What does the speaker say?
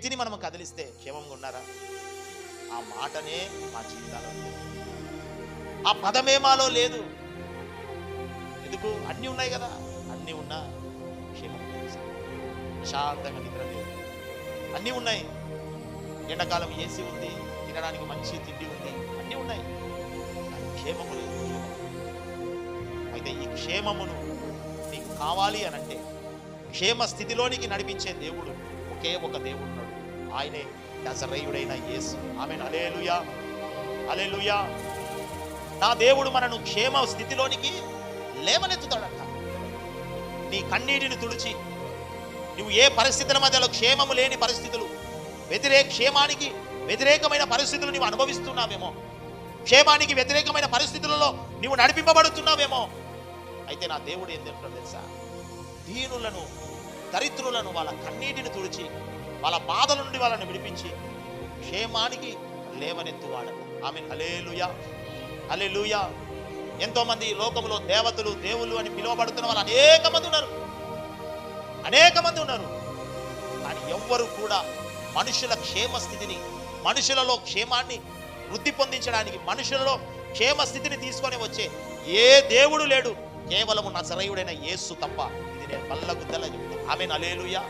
వ్యక్తిని మనం కదిలిస్తే క్షేమంగా ఉన్నారా? ఆ మాటనే మా జీవితాల్లో లేదు. ఆ పదమే మాలో లేదు. ఎందుకు? అన్నీ ఉన్నాయి కదా. అన్నీ ఉన్నా క్షేమం ప్రశాంతంగా నిద్ర లేదు అన్నీ ఉన్నాయి. ఎండాకాలం ఏసీ ఉంది. తినడానికి మంచి తిండి ఉంది. అన్నీ ఉన్నాయి. క్షేమము లేదు. అయితే ఈ క్షేమమును నీకు కావాలి అనంటే క్షేమ స్థితిలోనికి నడిపించే దేవుడు ఒకే ఒక దేవుడు ఆయనే నజరేయుడైన యేసు. ఆమె అలేలుయా అలేలుయా నా దేవుడు మనను క్షేమ స్థితిలోనికి లేవనెత్తుతాడంట. నీ కన్నీటిని తుడిచి నువ్వు ఏ పరిస్థితుల మధ్యలో క్షేమము లేని పరిస్థితులు వ్యతిరేక క్షేమానికి వ్యతిరేకమైన పరిస్థితులు నువ్వు అనుభవిస్తున్నావేమో క్షేమానికి వ్యతిరేకమైన పరిస్థితులలో నువ్వు నడిపింపబడుతున్నావేమో అయితే నా దేవుడు ఏం తెలుసా? దీనులను దరిద్రులను వాళ్ళ కన్నీటిని తుడిచి వాళ్ళ బాధల నుండి వాళ్ళని విడిపించి క్షేమానికి లేవనెత్తువాడు ఆమె హలేలుయా అలేలుయా ఎంతో మంది లోకంలో దేవతలు దేవుళ్ళు అని పిలువబడుతున్న వాళ్ళు అనేక మంది ఉన్నారు. అనేక మంది ఉన్నారు. కానీ ఎవ్వరు కూడా మనుషుల క్షేమ స్థితిని మనుషులలో క్షేమాన్ని వృద్ధి పొందించడానికి మనుషులలో క్షేమ స్థితిని తీసుకొని వచ్చే ఏ దేవుడు లేడు. కేవలము నజరేయుడైన యేసు తప్ప. ఇది నేను పల్లగుద్దల ఆమె నలేలుయా